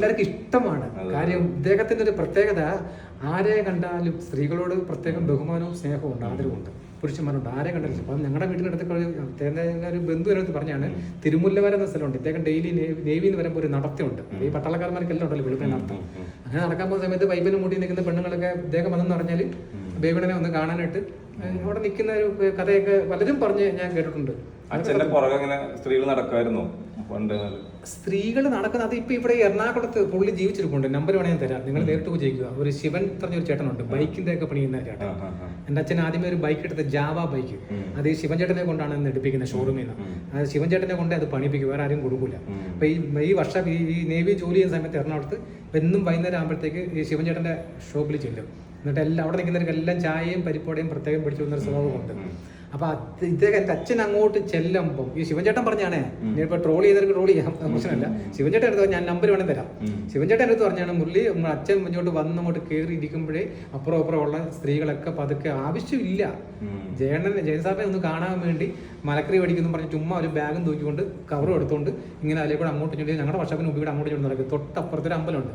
എല്ലാവർക്കും ഇഷ്ടമാണ്. കാര്യം ഇദ്ദേഹത്തിന്റെ ഒരു പ്രത്യേകത ആരെ കണ്ടാലും സ്ത്രീകളോട് പ്രത്യേകം ബഹുമാനവും സ്നേഹവും ഉണ്ട് ആദരവുണ്ട് പുരുഷന്മാരുണ്ട് ആരെ കണ്ടാലും അപ്പം ഞങ്ങളുടെ വീടിനടുത്ത് അദ്ദേഹത്തിന്റെ ഒരു ബന്ധു എന്നടുത്ത് പറഞ്ഞാണ് തിരുമുല്ലവരം എന്ന സ്ഥലമുണ്ട്. ഇദ്ദേഹം ഡെയിലി നേവി എന്ന് വരുമ്പോൾ ഒരു നടത്തമുണ്ട്. ഈ പട്ടാളക്കാരന്മാർക്ക് എല്ലാം ഉണ്ടല്ലോ വെളുപ്പിന് നടത്തം. അങ്ങനെ നടക്കാൻ പോകുന്ന സമയത്ത് പൈപ്പിന് മുടി നിൽക്കുന്ന പെണ്ണുങ്ങളൊക്കെ ഇദ്ദേഹം വന്നെന്ന് പറഞ്ഞാൽ ബേബിണനെ ഒന്ന് കാണാനായിട്ട് അവിടെ നിൽക്കുന്ന ഒരു കഥയൊക്കെ പലരും പറഞ്ഞ് ഞാൻ കേട്ടിട്ടുണ്ട്. സ്ത്രീകൾ നടക്കുമായിരുന്നു. സ്ത്രീകൾ നടക്കുന്നത് അത് ഇപ്പൊ ഇവിടെ എറണാകുളത്ത് പുള്ളി ജീവിച്ചിരിപ്പുണ്ട്. നമ്പർ വേണേ ഞാൻ തരാം. നിങ്ങൾ നേരിട്ട് പോയി ചോദിക്കുക ഒരു ശിവൻ പറഞ്ഞ ഒരു ചേട്ടനുണ്ട് ബൈക്കിന്റെ ഒക്കെ പണിയുന്ന ചേട്ടൻ. എന്റെ അച്ഛൻ ആദ്യമേ ഒരു ബൈക്ക് എടുത്ത ജാവ ബൈക്ക്. അത് ഈ ശിവൻ ചേട്ടനെ കൊണ്ടാണ് ഇന്ന് എടുപ്പിക്കുന്നത് ഷോറൂമിൽ നിന്ന് അത് ശിവൻ ചേട്ടനെ കൊണ്ട് അത് പണിപ്പിക്കും. വേറെ ആരും കൊടുക്കില്ല അപ്പൊ ഈ ഈ വർഷം ഈ ഈ നേവി ജോലി ചെയ്യുന്ന സമയത്ത് എറണാകുളത്ത് എന്നും വൈകുന്നേരം ആകുമ്പോഴത്തേക്ക് ഈ ശിവൻ ചേട്ടന്റെ ഷോപ്പിൽ ചെല്ലും. എന്നിട്ട് എല്ലാം അവിടെ നിൽക്കുന്നവർക്ക് എല്ലാം ചായയും പരിപ്പോടയും പ്രത്യേകം പിടിച്ചു വന്നൊരു സ്വഭാവമുണ്ട്. അപ്പൊ അത് ഇദ്ദേഹം അച്ഛൻ അങ്ങോട്ട് ചെല്ലുമ്പോൾ ഈ ശിവൻചേട്ടൻ പറഞ്ഞാണേ ഇനിയിപ്പോ ട്രോൾ ചെയ്തവർക്ക് ട്രോൾ ചെയ്യാം. പ്രശ്നമല്ല ശിവൻചേട്ടൻ എടുത്ത് ഞാൻ നമ്പർ വേണം തരാം. ശിവൻചേട്ടൻ എടുത്ത് പറഞ്ഞാണ് മുരളി നമ്മുടെ അച്ഛൻ മുന്നോട്ട് വന്ന് അങ്ങോട്ട് കയറി ഇരിക്കുമ്പോഴേ അപ്പുറം അപ്പുറം ഉള്ള സ്ത്രീകളൊക്കെ പതുക്കെ ആവശ്യമില്ല. ജയണ്ണൻ ജയൻ സാറിനെ ഒന്ന് കാണാൻ വേണ്ടി മലക്കറി മേടിക്കുന്നു പറഞ്ഞ് ചുമ്മാ ഒരു ബാഗും തൂക്കിക്കൊണ്ട് കവറും എടുത്തുകൊണ്ട് ഇങ്ങനെ അതിലേക്കൂടെ അങ്ങോട്ട് ഞങ്ങളുടെ വർഷപ്പിന് ഉപയോഗിച്ച് അങ്ങോട്ട് ചുണ്ടി നടക്കും. തൊട്ടപ്പുറത്തൊരു അമ്പലമുണ്ട്.